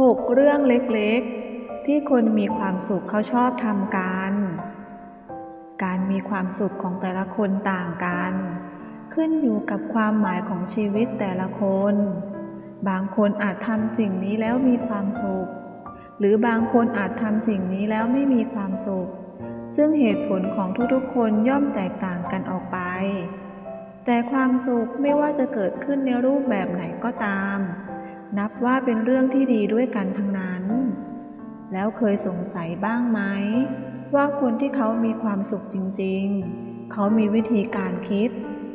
หกเรื่องเล็กๆ ที่คนมีความสุขเขาชอบทำกัน การมีความสุขของแต่ละคนต่างกัน ขึ้นอยู่กับความหมายของชีวิตแต่ละคน บางคนอาจทำสิ่งนี้แล้วมีความสุข หรือบางคนอาจทำสิ่งนี้แล้วไม่มีความสุข ซึ่งเหตุผลของทุกๆ คนย่อมแตกต่างกันออกไป แต่ความสุขไม่ว่าจะเกิดขึ้นในรูปแบบไหนก็ตาม นับว่าเป็นเรื่องที่ดีด้วยกันทั้งนั้น แล้วเคยสงสัยบ้างไหม ว่าคนที่เขามีความสุขจริงๆ เขามีวิธีการคิด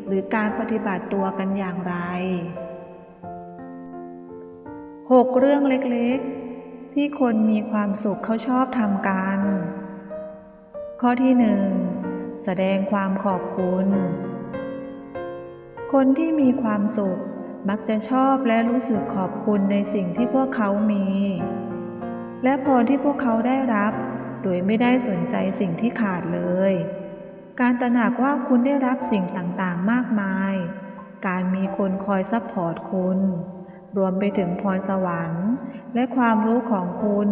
หรือการปฏิบัติตัวกันอย่างไรหกเรื่องเล็กๆ ที่คนมีความสุขเขาชอบทำกัน ข้อที่หนึ่งแสดงความขอบคุณ คนที่มีความสุข มักจะชอบและรู้สึกขอบคุณในสิ่งที่พวกเขามี และพรที่พวกเขาได้รับ โดยไม่ได้สนใจสิ่งที่ขาดเลย การตระหนักว่าคุณได้รับสิ่งต่างๆมากมาย การมีคนคอยซัพพอร์ตคุณ รวมไปถึงพรสวรรค์ และความรู้ของคุณ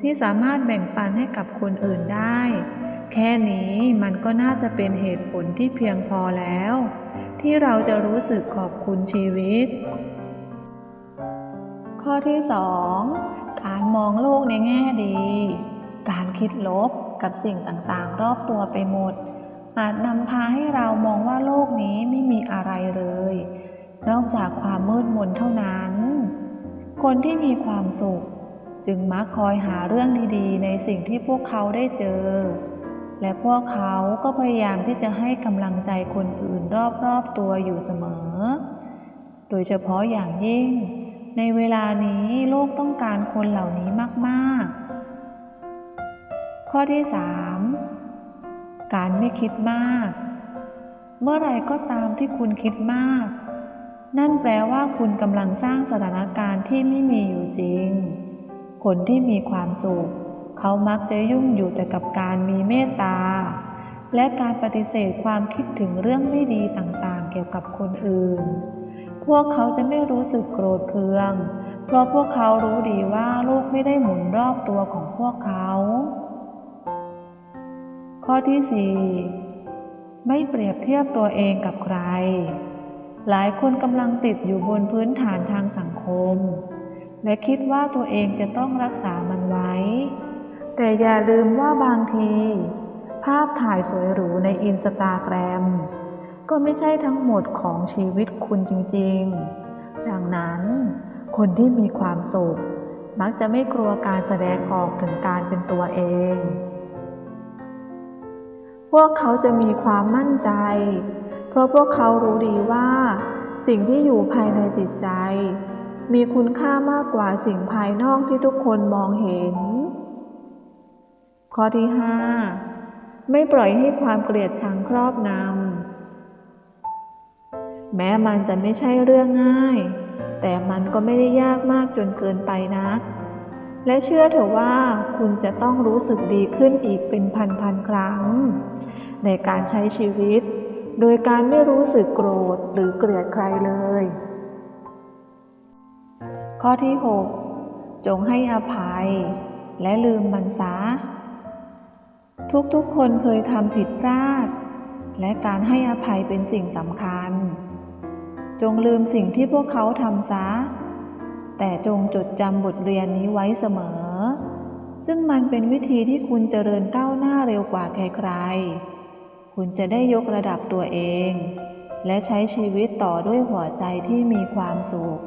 ที่สามารถแบ่งปันให้กับคนอื่นได้ แค่นี้มันก็น่าจะเป็นเหตุผลที่เพียงพอแล้ว ที่เราจะรู้สึกขอบคุณชีวิต ข้อที่สองการมองโลกในแง่ดี การคิดลบกับสิ่งต่างๆ รอบตัวไปหมด อาจนำพาให้เรามองว่าโลกนี้ไม่มีอะไรเลย นอกจากความมืดมนเท่านั้น คนที่มีความสุข จึงมักคอยหาเรื่องดีๆ ในสิ่งที่พวกเขาได้เจอ และพวกเขาก็พยายามที่จะให้กำลังใจคนอื่นรอบๆตัวอยู่เสมอ โดยเฉพาะอย่างยิ่ง ในเวลานี้โลกต้องการคนเหล่านี้มากๆ ข้อที่ 3 การไม่คิดมาก เมื่อไรก็ตามที่คุณคิดมาก นั่นแปลว่าคุณกำลังสร้างสถานการณ์ที่ไม่มีอยู่จริง คนที่มีความสุข เขามักจะยุ่งอยู่แต่กับการมีเมตตา และการปฏิเสธความคิดถึงเรื่องไม่ดีต่างๆ เกี่ยวกับคนอื่น พวกเขาจะไม่รู้สึกโกรธเคือง เพราะพวกเขารู้ดีว่าโลกไม่ได้หมุนรอบตัวของพวกเขา ข้อที่สี่ไม่เปรียบเทียบตัวเองกับใคร หลายคนกำลังติดอยู่บนพื้นฐานทางสังคม และคิดว่าตัวเองจะต้องรักษามันไว้ แต่อย่าลืมว่าบางที ภาพถ่ายสวยหรูในอินสตาแกรม ก็ไม่ใช่ทั้งหมดของชีวิตคุณจริงๆ ดังนั้น คนที่มีความสุข มักจะไม่กลัวการแสดงออกถึงการเป็นตัวเอง พวกเขาจะมีความมั่นใจ เพราะพวกเขารู้ดีว่า สิ่งที่อยู่ภายในจิตใจ มีคุณค่ามากกว่าสิ่งภายนอกที่ทุกคนมองเห็น ข้อที่ 5 ไม่ปล่อยให้ความเกลียดชังครอบงำแม้มันจะไม่ใช่เรื่องง่าย แต่มันก็ไม่ได้ยากมากจนเกินไปนัก และเชื่อเถอะว่าคุณจะต้องรู้สึกดีขึ้นอีกเป็นพันๆครั้ง ในการใช้ชีวิต โดยการไม่รู้สึกโกรธหรือเกลียดใครเลย ข้อที่ 6 จงให้อภัย และลืมมันซะ ทุกๆ คนเคยทำผิดพลาด และการให้อภัยเป็นสิ่งสำคัญ จงลืมสิ่งที่พวกเขาทำซะ แต่จงจดจำบทเรียนนี้ไว้เสมอ ซึ่งมันเป็นวิธีที่คุณเจริญก้าวหน้าเร็วกว่าใครๆ คุณจะได้ยกระดับตัวเอง และใช้ชีวิตต่อด้วยหัวใจที่มีความสุข